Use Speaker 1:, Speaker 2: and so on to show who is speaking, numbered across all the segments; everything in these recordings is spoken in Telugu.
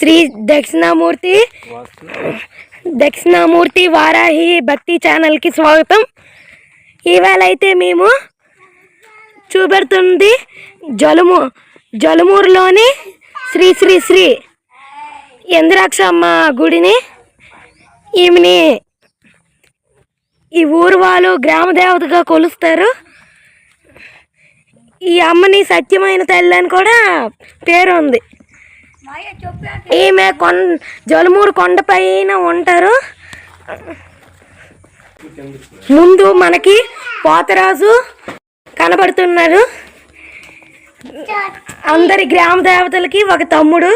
Speaker 1: శ్రీ దక్షిణామూర్తి దక్షిణామూర్తి వారాహి భక్తి ఛానల్కి స్వాగతం. ఈవేళ అయితే మేము చూపెడుతుంది జలుము జలుమూరులోని శ్రీ శ్రీ శ్రీ ఇంద్రాక్షమ్మ గుడిని. ఈమెని ఈ ఊరు వాళ్ళు గ్రామ దేవతగా కొలుస్తారు. ఈ అమ్మని సత్యమైన తల్లి అని కూడా పేరు ఉంది. ఈమె కొం జలుమూరు కొండ పైన ఉంటారు. ముందు మనకి పోతరాజు కనబడుతున్నారు. అందరి గ్రామ దేవతలకి ఒక తమ్ముడు.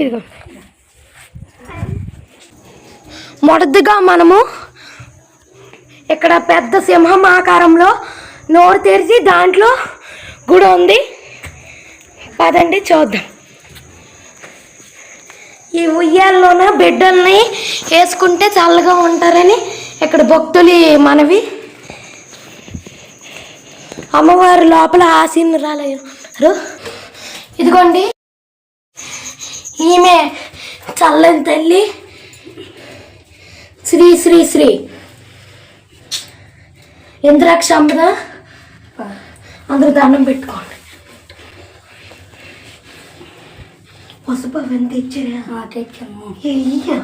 Speaker 1: ఇదిగో. మొదటిగా మనము ఇక్కడ పెద్ద సింహం ఆకారంలో నోరు తెరిచి దాంట్లో గుడి ఉంది. పదండి చూద్దాం. ఈ ఉయ్యాల్లోన బిడ్డల్ని వేసుకుంటే చల్లగా ఉంటారని ఇక్కడ భక్తులు మనవి. అమ్మవారి లోపల ఆసీనురాలై ఉన్నారు ఇదిగోండి. ఈమె చల్లని తల్లి. శ్రీ శ్రీ శ్రీ. ఇంద్రాక్ష అమ్మదా అందరూ దండం పెట్టుకోండి పసుపు అవన్నీ తెచ్చారా
Speaker 2: తెచ్చాము
Speaker 1: ఏయ్య.